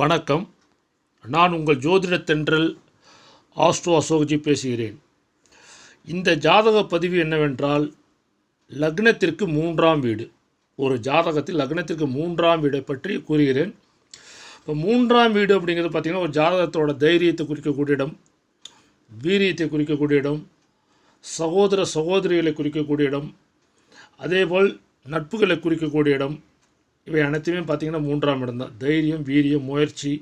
வணக்கம். நான் உங்கள் ஜோதிட தென்றல் ஆஸ்ட்ரோ அசோக்ஜி பேசுகிறேன். இந்த ஜாதக பதிவு என்னவென்றால் லக்னத்திற்கு மூன்றாம் வீடு. ஒரு ஜாதகத்தில் லக்னத்திற்கு மூன்றாம் வீடை பற்றி கூறுகிறேன். இப்போ மூன்றாம் வீடு அப்படிங்கிறது பார்த்திங்கன்னா ஒரு ஜாதகத்தோட தைரியத்தை குறிக்கக்கூடிய இடம் வீரியத்தை குறிக்கக்கூடிய இடம் சகோதர சகோதரிகளை குறிக்கக்கூடிய இடம் அதேபோல் நட்புகளை குறிக்கக்கூடிய இடம் இவை அனைத்துமே பார்த்திங்கன்னா மூன்றாம் இடம் தான். தைரியம் வீரியம் முயற்சி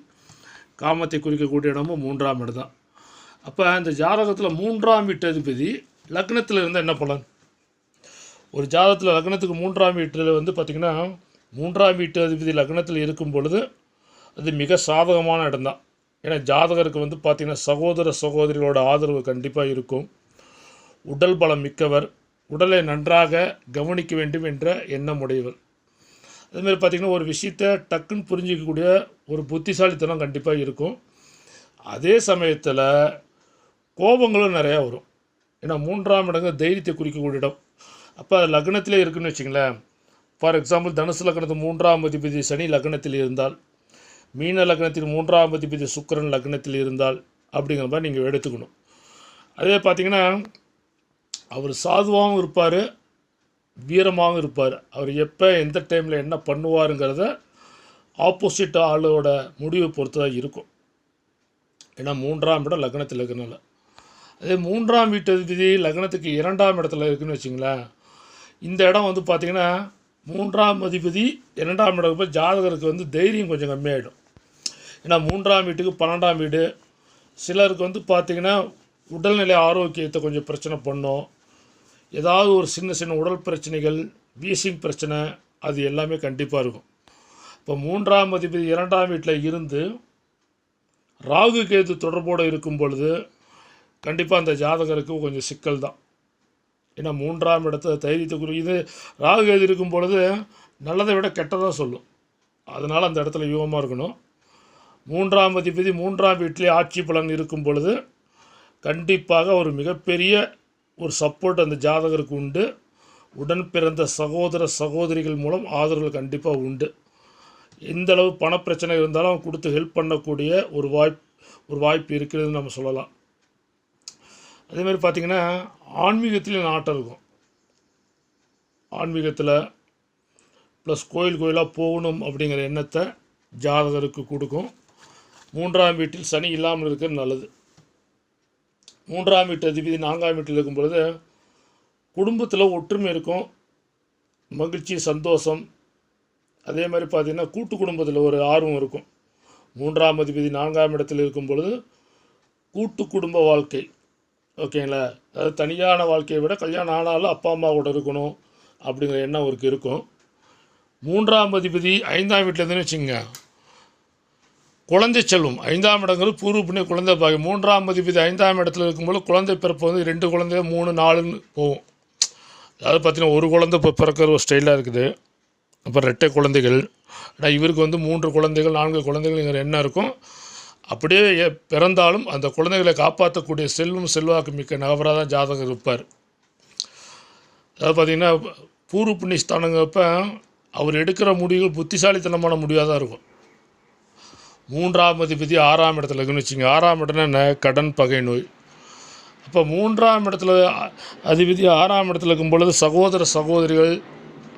காமத்தை குறிக்கக்கூடிய இடமும் மூன்றாம் இடம் தான். அப்போ அந்த ஜாதகத்தில் மூன்றாம் வீட்டு அதிபதி லக்னத்தில் இருந்தால் என்ன பலன்? ஒரு ஜாதகத்தில் லக்னத்துக்கு மூன்றாம் வீட்டில் வந்து பார்த்திங்கன்னா மூன்றாம் வீட்டு அதிபதி லக்னத்தில் இருக்கும் பொழுது அது மிக சாதகமான இடம்தான் ஏன்னா ஜாதகருக்கு வந்து பார்த்திங்கன்னா சகோதர சகோதரிகளோட ஆதரவு கண்டிப்பாக இருக்கும். உடல் பலம் மிக்கவர் உடலை நன்றாக கவனிக்க வேண்டும் என்ற எண்ணம் உடையவர் அதுமாரி பார்த்திங்கன்னா ஒரு விஷயத்தை டக்குன்னு புரிஞ்சிக்கக்கூடிய ஒரு புத்திசாலித்தனம் கண்டிப்பாக இருக்கும். அதே சமயத்தில் கோபங்களும் நிறையா வரும். ஏன்னா மூன்றாம் இடங்க தைரியத்தை குறிக்கக்கூடிய இடம். அப்போ அது லக்னத்திலே இருக்குன்னு வச்சுங்களேன் ஃபார் எக்ஸாம்பிள் தனுசு லக்னத்து மூன்றாம் அதிபதி சனி லக்னத்தில் இருந்தால் மீன லக்னத்தில் மூன்றாம் அதிபதி சுக்கிரன் லக்னத்தில் இருந்தால் அப்படிங்கிற மாதிரி நீங்கள் எடுத்துக்கணும். அதே பார்த்தீங்கன்னா அவர் சாதுவாகவும் இருப்பார் வீரமாகவும் இருப்பார். அவர் எப்போ எந்த டைமில் என்ன பண்ணுவாருங்கிறத ஆப்போசிட் ஆளோட முடிவை பொறுத்து தான் இருக்கும். ஏன்னா மூன்றாம் இடம் லக்னத்தில் இருக்கிறனால அதே மூன்றாம் வீட்டு விதி லக்னத்துக்கு இரண்டாம் இடத்துல இருக்குன்னு வச்சுங்களேன் இந்த இடம் வந்து பார்த்திங்கன்னா மூன்றாம் அதிபதி இரண்டாம் இடம் போய் ஜாதகருக்கு வந்து தைரியம் கொஞ்சம் கம்மியாயிடும். ஏன்னா மூன்றாம் வீட்டுக்கு பன்னெண்டாம் வீடு. சிலருக்கு வந்து பார்த்திங்கன்னா உடல்நிலை ஆரோக்கியத்தை கொஞ்சம் பிரச்சனை பண்ணும். ஏதாவது ஒரு சின்ன சின்ன உடல் பிரச்சனைகள் வீசிங் பிரச்சனை அது எல்லாமே கண்டிப்பாக இருக்கும். இப்போ மூன்றாம் அதிபதி இரண்டாம் வீட்டில் இருந்து ராகு கேது தொடர்போடு இருக்கும் பொழுது கண்டிப்பாக அந்த ஜாதகருக்கு கொஞ்சம் சிக்கல் தான். ஏன்னா மூன்றாம் இடத்த தைரியத்தை குறி இது ராகு கேது இருக்கும் பொழுது நல்லதை விட கெட்டதாக சொல்லும். அதனால் அந்த இடத்துல யூகமாக இருக்கணும். மூன்றாம் அதிபதி மூன்றாம் வீட்டிலே ஆட்சி பலன் இருக்கும் பொழுது கண்டிப்பாக ஒரு மிகப்பெரிய ஒரு சப்போர்ட் அந்த ஜாதகருக்கு உண்டு. உடன் பிறந்த சகோதர சகோதரிகள் மூலம் ஆதரவுகள் கண்டிப்பாக உண்டு. எந்த அளவு பணப்பிரச்சனை இருந்தாலும் கொடுத்து ஹெல்ப் பண்ணக்கூடிய ஒரு வாய்ப்பு ஒரு வாய்ப்பு இருக்கிறதுன்னு நம்ம சொல்லலாம். அதேமாதிரி பார்த்திங்கன்னா ஆன்மீகத்துலேயும் நாட்டம் இருக்கும். ஆன்மீகத்தில் ப்ளஸ் கோயில் கோயிலாக போகணும் அப்படிங்கிற எண்ணத்தை ஜாதகருக்கு கொடுக்கும். மூன்றாம் வீட்டில் சனி இல்லாமல் இருக்கிறது நல்லது. மூன்றாம் வீட்டு அதிபதி நான்காம் வீட்டில் இருக்கும் பொழுது குடும்பத்தில் ஒற்றுமை இருக்கும் மகிழ்ச்சி சந்தோஷம். அதே மாதிரி பார்த்திங்கன்னா கூட்டு குடும்பத்தில் ஒரு ஆர்வம் இருக்கும். மூன்றாம் அதிபதி நான்காம் இடத்தில் இருக்கும் பொழுது கூட்டு குடும்ப வாழ்க்கை. ஓகேங்களா அதாவது தனியான வாழ்க்கையை விட கல்யாணம் ஆனாலும் அப்பா அம்மா கூட இருக்கணும் அப்படிங்கிற எண்ணம் அவருக்கு இருக்கும். மூன்றாம் அதிபதி ஐந்தாம் வீட்டில் இருந்துன்னு வச்சுங்க குழந்தை செல்வம் ஐந்தாம் இடங்கிறது பூர்வ புண்ணிய குழந்தை பாக்கியம் மூன்றாம் அதிபதி ஐந்தாம் இடத்துல இருக்கும்போது குழந்தை பிறப்பு வந்து ரெண்டு குழந்தை மூணு நாலுன்னு போகும். அதாவது பார்த்தீங்கன்னா ஒரு குழந்தை இப்போ பிறக்கிற ஒரு ஸ்டைலாக இருக்குது. அப்புறம் ரெட்டை குழந்தைகள் ஆனால் இவருக்கு வந்து மூன்று குழந்தைகள் நான்கு குழந்தைகள்ங்கிற என்ன இருக்கும். அப்படியே பிறந்தாலும் அந்த குழந்தைகளை காப்பாற்றக்கூடிய செல்வம் செல்வாக்கு மிக்க நபராக தான் ஜாதகம் இருப்பார். அதாவது பார்த்திங்கன்னா பூர்வ புண்ணிய ஸ்தானங்கிறப்ப அவர் எடுக்கிற முடிவுகள் புத்திசாலித்தனமான முடிவாக தான் இருக்கும். மூன்றாம் அதிபதி ஆறாம் இடத்துல இருக்குன்னு வச்சுங்க. ஆறாம் இடம்னா என்ன? கடன் பகை நோய். அப்போ மூன்றாம் இடத்துல அதிபதி ஆறாம் இடத்துல இருக்கும் பொழுது சகோதர சகோதரிகள்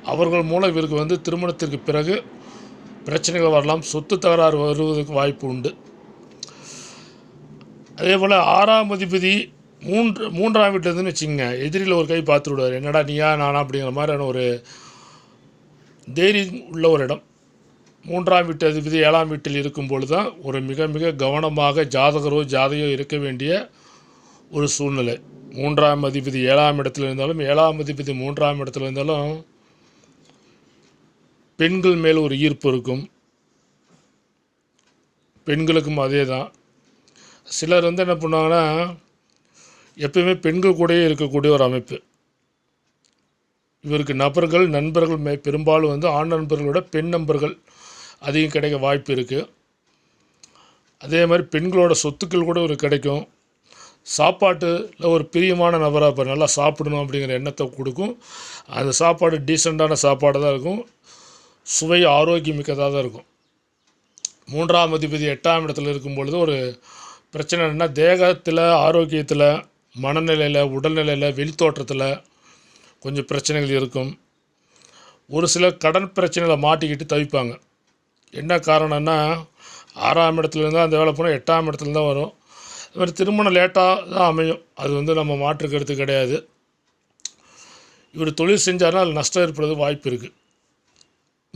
அவர்கள் மூலம் இவருக்கு வந்து திருமணத்திற்கு பிறகு பிரச்சனைகள் வரலாம். சொத்து தகராறு வருவதற்கு வாய்ப்பு உண்டு. அதே போல் ஆறாம் அதிபதி மூன்று மூன்றாம் வீட்டிலேருந்துன்னு வச்சுங்க எதிரில் ஒரு கை பார்த்து விடுவார் என்னடா நீயா நானா அப்படிங்கிற மாதிரியான ஒரு தைரியம் உள்ள ஒரு இடம். மூன்றாம் வீட்டு அதிபதி ஏழாம் வீட்டில் இருக்கும் பொழுது தான் ஒரு மிக மிக கவனமாக ஜாதகரோ ஜாதையோ இருக்க வேண்டிய ஒரு சூழ்நிலை. மூன்றாம் அதிபதி ஏழாம் இடத்துல இருந்தாலும் ஏழாம் அதிபதி மூன்றாம் இடத்துல இருந்தாலும் பெண்கள் மேல் ஒரு ஈர்ப்பு இருக்கும். பெண்களுக்கும் அதே தான். சிலர் வந்து என்ன பண்ணுவாங்கன்னா எப்பயுமே பெண்கள் கூடயே இருக்கக்கூடிய ஒரு அமைப்பு. இவருக்கு நபர்கள் நண்பர்கள் மே பெரும்பாலும் வந்து ஆண் நண்பர்களோட பெண் நண்பர்கள் அதிகம் கிடைக்க வாய்ப்பு இருக்குது அதே மாதிரி பெண்களோட சொத்துக்கள் கூட ஒரு கிடைக்கும். சாப்பாட்டில் ஒரு பிரியமான நபராக இப்போ நல்லா சாப்பிடணும் அப்படிங்கிற எண்ணத்தை கொடுக்கும். அந்த சாப்பாடு டீசெண்டான சாப்பாடு தான் இருக்கும். சுவை ஆரோக்கியமிக்கதாக தான் இருக்கும். மூன்றாம் அதிபதி எட்டாம் இடத்துல இருக்கும் பொழுது ஒரு பிரச்சனை என்னென்னா தேகத்தில் ஆரோக்கியத்தில் மனநிலையில் உடல்நிலையில் வெளித்தோற்றத்தில் கொஞ்சம் பிரச்சனைகள் இருக்கும். ஒரு சில கடன் பிரச்சனையில் மாட்டிக்கிட்டு தவிப்பாங்க. என்ன காரணம்னா ஆறாம் இடத்துலேருந்து அந்த வேலை போனால் எட்டாம் இடத்துல தான் வரும். அது மாதிரி திருமணம் லேட்டாக தான் அமையும். அது வந்து நம்ம மாற்று கருத்து கிடையாது. இவர் தொழில் செஞ்சாருன்னா அதில் நஷ்டம் ஏற்படுறது வாய்ப்பு இருக்குது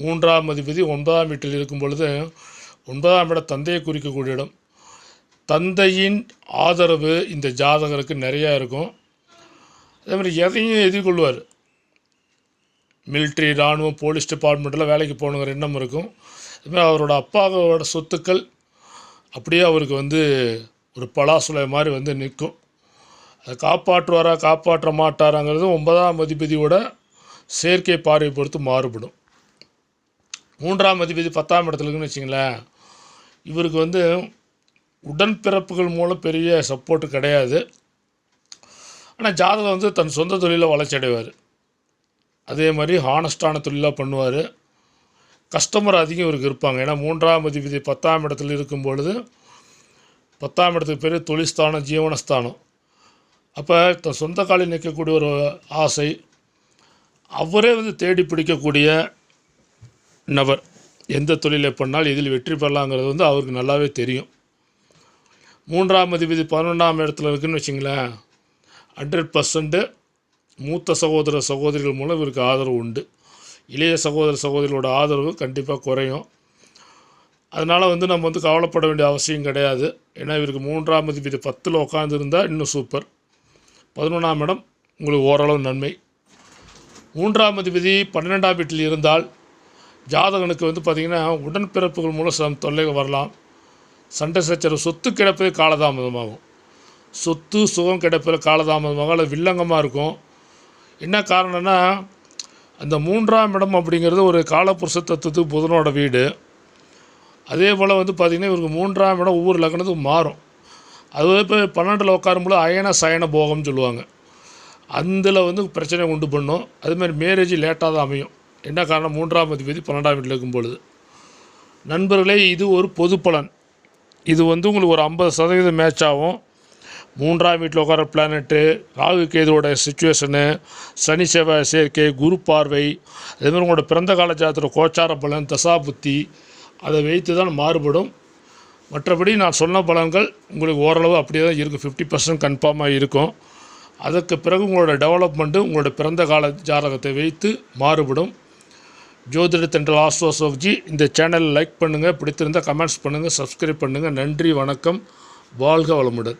மூன்றாம் அதிபதி ஒன்பதாம் வீட்டில் இருக்கும் பொழுது ஒன்பதாம் இடம் தந்தையை குறிக்கக்கூடிய இடம். தந்தையின் ஆதரவு இந்த ஜாதகருக்கு நிறையா இருக்கும். அதே மாதிரி எதையும் எதிர்கொள்வார். மிலிட்ரி இராணுவம் போலீஸ் டிபார்ட்மெண்ட்டில் வேலைக்கு போகணுங்கிற எண்ணம் இருக்கும். அதுமாதிரி அவரோட அப்பாவோட சொத்துக்கள் அப்படியே அவருக்கு வந்து ஒரு பலாசுலை மாதிரி வந்து நிற்கும். அதை காப்பாற்றுவாரா காப்பாற்ற மாட்டாராங்கிறது ஒன்பதாம் அதிபதியோட செயற்கை பார்வை பொறுத்து மாறுபடும். மூன்றாம் அதிபதி பத்தாம் இடத்துல இருக்குன்னு வச்சிங்களேன் இவருக்கு வந்து உடன்பிறப்புகள் மூலம் பெரிய சப்போர்ட்டு கிடையாது. ஆனால் ஜாதகம் வந்து தன் சொந்த தொழிலில் வளர்ச்சி அடைவார். அதே மாதிரி ஹானஸ்டான தொழிலாக பண்ணுவார். கஸ்டமர் அதிகம் இவருக்கு இருப்பாங்க. ஏன்னா மூன்றாம் அதிபதி பத்தாம் இடத்துல இருக்கும் பொழுது பத்தாம் இடத்துக்கு பேர் தொழில்ஸ்தானம் ஜீவனஸ்தானம். அப்போ தன் சொந்த காலில் நிற்கக்கூடிய ஒரு ஆசை அவரே வந்து தேடி பிடிக்கக்கூடிய நபர். எந்த தொழிலை பண்ணால் இதில் வெற்றி பெறலாங்கிறது வந்து அவருக்கு நல்லாவே தெரியும். மூன்றாம் அதிபதி பதினொன்றாம் இடத்துல இருக்குன்னு வச்சிங்களேன் ஹண்ட்ரட் பர்சன்ட்டு மூத்த சகோதர சகோதரிகள் மூலம் இவருக்கு ஆதரவு உண்டு. இளைய சகோதர சகோதரிகளோட ஆதரவு கண்டிப்பாக குறையும். அதனால் வந்து நம்ம வந்து கவலைப்பட வேண்டிய அவசியம் கிடையாது. ஏன்னா இவருக்கு மூன்றாம் அதிபதி பத்தில் உட்காந்துருந்தால் இன்னும் சூப்பர். பதினொன்றாம் இடம் உங்களுக்கு ஓரளவு நன்மை. மூன்றாம் அதிபதி பன்னிரெண்டாம் வீட்டில் இருந்தால் ஜாதகனுக்கு வந்து பார்த்திங்கன்னா உடன்பிறப்புகள் மூலம் சம் தொல்லைகள் வரலாம். சண்டை சச்சரவு சொத்து கிடைப்பது காலதாமதமாகும். சொத்து சுகம் கிடப்பதில் காலதாமதமாகும். அல்லது வில்லங்கமாக இருக்கும். என்ன காரணம்னா அந்த மூன்றாம் இடம் அப்படிங்கிறது ஒரு காலப்புருஷ தத்துவத்துக்கு புதனோட வீடு. அதே போல் வந்து பார்த்திங்கன்னா இவருக்கு மூன்றாம் இடம் ஒவ்வொரு லக்னத்துக்கும் மாறும். அது இப்போ பன்னெண்டில் உட்காரும்போது அயன சயன போகம்னு சொல்லுவாங்க. அதில் வந்து பிரச்சனை உண்டு பண்ணும். அதுமாதிரி மேரேஜ் லேட்டாக தான் அமையும். என்ன காரணம்? மூன்றாம் அதிபதி பன்னெண்டாம் வீட்டில் இருக்கும் பொழுது நண்பர்களே இது ஒரு பொது பலன் இது வந்து உங்களுக்கு ஒரு ஐம்பது சதவீதம் மேட்ச் ஆகும். மூன்றாம் வீட்டில் உட்கார பிளானெட்டு ராகு கேதுவோட சுச்சுவேஷனு சனி செவ்வாய் சேர்க்கை குரு பார்வை அதேமாதிரி உங்களோட பிறந்த கால ஜாத்திர கோச்சார பலன் தசா புத்தி அதை வைத்து தான் மாறுபடும். மற்றபடி நான் சொன்ன பலன்கள் உங்களுக்கு ஓரளவு அப்படியே தான் இருக்கும். ஃபிஃப்டி பர்சன்ட் கன்ஃபார்மாக இருக்கும். அதற்கு பிறகு உங்களோட டெவலப்மெண்ட்டு உங்களோட பிறந்த கால ஜாதகத்தை வைத்து மாறுபடும். ஜோதிட தென்றல் ஆஸ்வா சோக்ஜி இந்த சேனலை லைக் பண்ணுங்கள் பிடித்திருந்தால் கமெண்ட்ஸ் பண்ணுங்கள் சப்ஸ்கிரைப் பண்ணுங்கள் நன்றி வணக்கம். வாழ்க வளமுடன்.